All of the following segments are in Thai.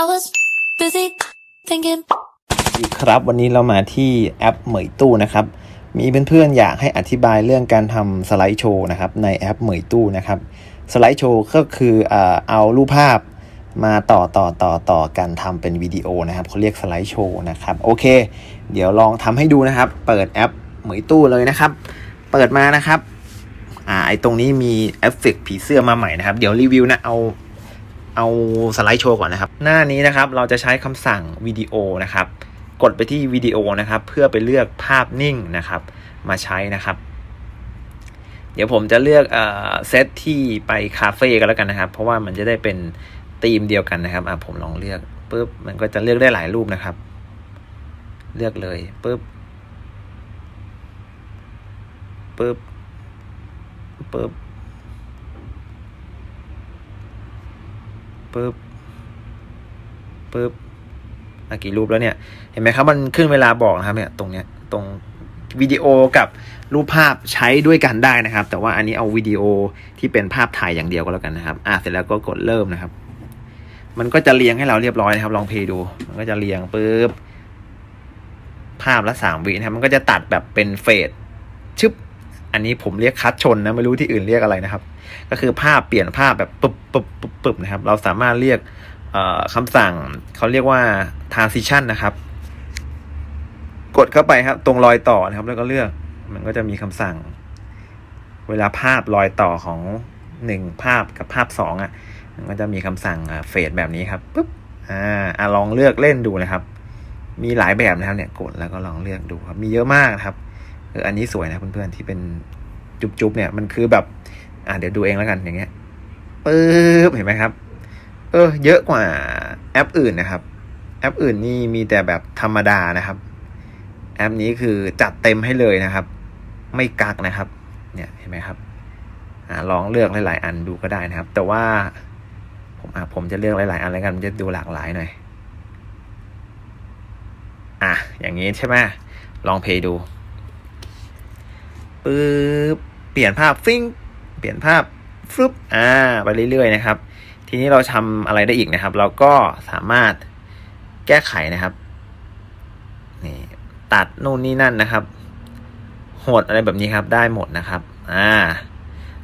I was busy thinking. ครับวันนี้เรามาที่แอปเหมยตู้นะครับ มีเพื่อนๆอยากให้อธิบายเรื่องการทำสไลด์โชว์นะครับในแอปเหมยตู้นะครับ สไลด์โชว์ก็คือเอารูปภาพมาต่อต่อต่อต่อกันทำเป็นวิดีโอนะครับเขาเรียกสไลด์โชว์นะครับโอเค เดี๋ยวลองทำให้ดูนะครับ เปิดแอปเหมยตู้เลยนะครับ เปิดมานะครับอ่าไอตรงนี้มีเอฟเฟกต์ผีเสื้อมาใหม่นะครับ เดี๋ยวรีวิวนะเอา เอาสไลด์โชว์ก่อนนะครับ หน้านี้นะครับเราจะใช้คำสั่งวิดีโอนะครับ กดไปที่วิดีโอนะครับ เพื่อไปเลือกภาพนิ่งนะครับ มาใช้นะครับ เดี๋ยวผมจะเลือกเอ่อเซตที่ไปคาเฟ่กันแล้วกันนะครับ เพราะว่ามันจะได้เป็นธีมเดียวกันนะครับอะผมลองเลือกปุ๊บมันก็จะเลือกได้หลายรูปนะครับ เลือกเลยปุ๊บปุ๊บปุ๊บ ปึ๊บปึ๊บอะกี่รูปแล้วเนี่ย เห็นไหมครับ มันขึ้นเวลาบอกนะครับเนี่ย ตรงเนี้ย ตรงวิดีโอกับรูปภาพใช้ด้วยกันได้นะครับ แต่ว่าอันนี้เอาวิดีโอที่เป็นภาพถ่ายอย่างเดียวก็แล้วกันนะครับ อะเสร็จแล้วก็กดเริ่มนะครับ มันก็จะเรียงให้เราเรียบร้อยนะครับ ลองเพย์ดู มันก็จะเรียงปึ๊บภาพละสามวินะครับ มันก็จะตัดแบบเป็นเฟดชึบ อันนี้ผมเรียกคัดชนนะไม่รู้ที่อื่นเรียกอะไรนะครับ ก็คือภาพเปลี่ยนภาพแบบปึ๊บปึ๊บปึ๊บปึ๊บนะครับ เราสามารถเรียกคำสั่งเขาเรียกว่า transition นะครับ กดเข้าไปครับ ตรงรอยต่อนะครับ แล้วก็เลือกมันก็จะมีคำสั่ง เวลาภาพรอยต่อของหนึ่งภาพกับภาพสองอะ มันก็จะมีคำสั่งเฟดแบบนี้ครับปึ๊บอ่าลองเลือกเล่นดูนะครับ มีหลายแบบนะครับเนี่ยกดแล้วก็ลองเลือกดูครับ มีเยอะมากครับ เอออันนี้สวยนะเพื่อนๆที่เป็นจุ๊บๆเนี่ยมันคือแบบ อ่าเดี๋ยวดูเองแล้วกันอย่างเงี้ยปึ๊บเห็นไหมครับ เออ เยอะกว่าแอปอื่นนะครับ แอปอื่นนี่มีแต่แบบธรรมดานะครับ แอปนี้คือจัดเต็มให้เลยนะครับ ไม่กักนะครับ เนี่ยเห็นไหมครับอ่าลองเลือกหลาย ๆ อันดูก็ได้นะครับ แต่ว่าผมอะผมจะเลือกหลาย ๆ อันแล้วกันมันจะดูหลากหลายหน่อย อะอย่างนี้ใช่ไหมลองเพย์ดู ปึ๊บเปลี่ยนภาพฟิ้งเปลี่ยนภาพฟลุปอ่าไปเรื่อยๆนะครับ ทีนี้เราทำอะไรได้อีกนะครับ เราก็สามารถแก้ไขนะครับนี่ตัดนู่นนี่นั่นนะครับโหดอะไรแบบนี้ครับได้หมดนะครับอ่า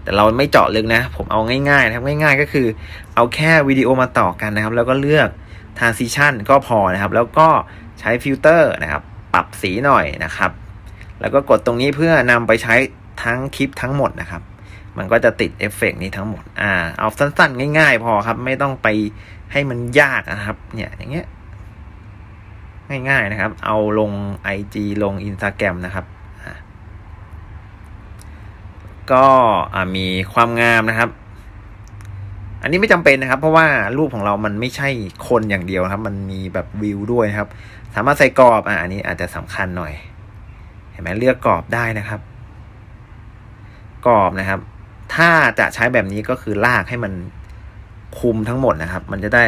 แต่เราไม่เจาะลึกนะ ผมเอาง่ายๆนะครับง่าย ๆ ก็คือ เอาแค่วิดีโอมาต่อกันนะครับ แล้วก็เลือก transition ก็พอนะครับ แล้วก็ใช้ฟิลเตอร์นะครับ ปรับสีหน่อยนะครับ แล้วก็กดตรงนี้เพื่อนำไปใช้ทั้งคลิปทั้งหมดนะครับ มันก็จะติดเอฟเฟกต์นี้ทั้งหมด อ่า เอาสั้นๆ ง่ายๆ พอครับ ไม่ต้องไปให้มันยากนะครับ เนี่ย อย่างเงี้ย ง่ายๆนะครับ เอาลง IG ลง Instagram นะครับ ก็อ่ามีความงามนะครับ อันนี้ไม่จำเป็นนะครับ เพราะว่ารูปของเรามันไม่ใช่คนอย่างเดียวครับ มันมีแบบวิวด้วยครับ สามารถใส่กรอบ อ่าอันนี้อาจจะสำคัญหน่อย ห็นไหมเลือกกรอบได้นะครับ กรอบนะครับ ถ้าจะใช้แบบนี้ก็คือลากให้มันคุมทั้งหมดนะครับ มันจะได้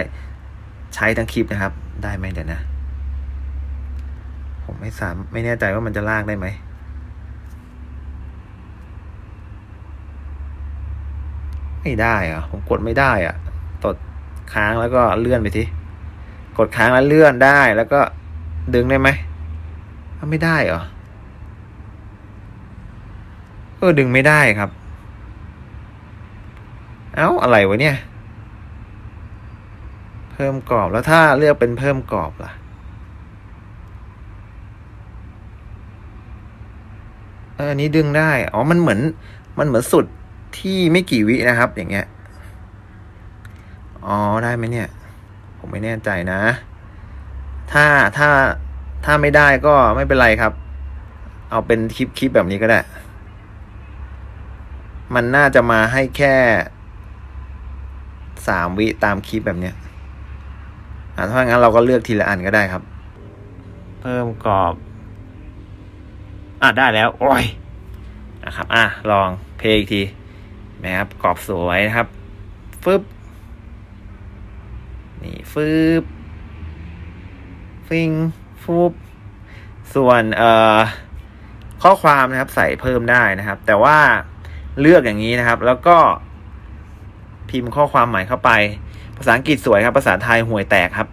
ใช้ทั้งคลิปนะครับ ได้ไหมเดี๋ยวนะ ผมไม่สามไม่แน่ใจว่ามันจะลากได้ไหมไม่ได้อะผมกดไม่ได้อะตดค้างแล้วก็เลื่อนไปทีกดค้างแล้วเลื่อนได้แล้วก็ดึงได้ไหมไม่ได้เหรอ เออดึงไม่ได้ครับ เอ้าอะไรวะเนี่ย เพิ่มกรอบแล้วถ้าเลือกเป็นเพิ่มกรอบล่ะ เอออันนี้ดึงได้ อ๋อ มันเหมือน มันเหมือนสุดที่ไม่กี่วินะครับ อย่างเงี้ย อ๋อ ได้ไหมเนี่ย ผมไม่แน่ใจนะ ถ้า ถ้า ถ้าไม่ได้ก็ไม่เป็นไรครับ เอาเป็นคลิปคลิปแบบนี้ก็ได้ มันน่าจะมาให้แค่สามวิตามคลิปแบบเนี้ยอ่าถ้างั้นเราก็เลือกทีละอันก็ได้ครับ เพิ่มกรอบ อะได้แล้วโอ้ยนะครับ อะลองเพลงอีกทีนะครับกรอบสวยนะครับฟึบนี่ฟึบฟิงฟูบส่วนเอ่อข้อความนะครับใส่เพิ่มได้นะครับ แต่ว่า เลือกอย่างนี้นะครับ แล้วก็พิมพ์ข้อความใหม่เข้าไป ภาษาอังกฤษสวยครับ ภาษาไทยห่วยแตกครับ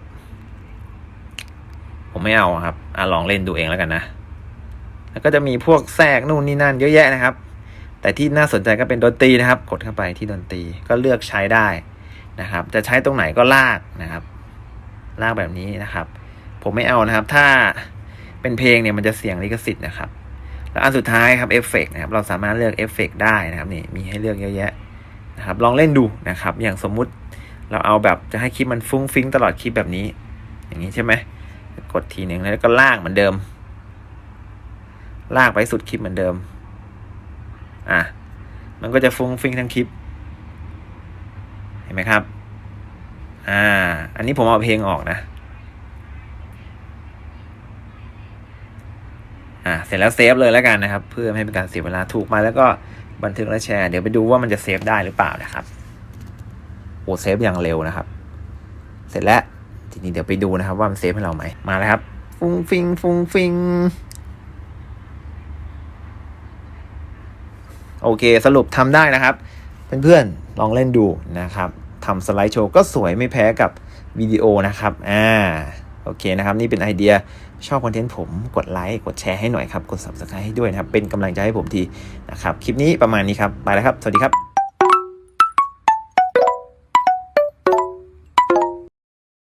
ผมไม่เอาครับอะลองเล่นดูเองแล้วกันนะ แล้วก็จะมีพวกแทรกนู่นนี่นั่นเยอะแยะนะครับ แต่ที่น่าสนใจก็เป็นดนตรีนะครับ กดเข้าไปที่ดนตรีก็เลือกใช้ได้นะครับ จะใช้ตรงไหนก็ลากนะครับ ลากแบบนี้นะครับ ผมไม่เอานะครับ ถ้าเป็นเพลงเนี่ยมันจะเสียงลิขสิทธิ์นะครับ แล้วอันสุดท้ายครับเอฟเฟกนะครับเราสามารถเลือกเอฟเฟกได้นะครับนี่มีให้เลือกเยอะแยะนะครับลองเล่นดูนะครับ อย่างสมมุติเราเอาแบบจะให้คลิปมันฟุ้งฟิ้งตลอดคลิปแบบนี้ อย่างนี้ใช่ไหมกดทีหนึ่งแล้วก็ลากเหมือนเดิม ลากไปสุดคลิปเหมือนเดิม อะมันก็จะฟุ้งฟิ้งทั้งคลิป เห็นไหมครับ อ่า อันนี้ผมเอาเพลงออกนะ อ่าเสร็จแล้วเซฟเลยแล้วกันนะครับ เพื่อไม่ให้เป็นการเสียเวลาถูกมาแล้วก็บันทึกและแชร์ เดี๋ยวไปดูว่ามันจะเซฟได้หรือเปล่านะครับโอ้เซฟอย่างเร็วนะครับ เสร็จแล้วทีนี้เดี๋ยวไปดูนะครับ ว่ามันเซฟให้เราไหมมาแล้วครับ ฟุ้งฟิงฟุ้งฟิงโอเค สรุปทำได้นะครับเพื่อนๆลองเล่นดูนะครับทำสไลด์โชว์ก็สวยไม่แพ้กับวิดีโอนะครับ อ่า โอเคนะครับ นี่เป็นไอเดีย ชอบคอนเทนต์ผมกดไลค์กดแชร์ให้หน่อยครับ กด subscribe ให้ด้วยนะครับ เป็นกำลังใจให้ผมทีนะครับ คลิปนี้ประมาณนี้ครับ ไปแล้วครับ สวัสดีครับ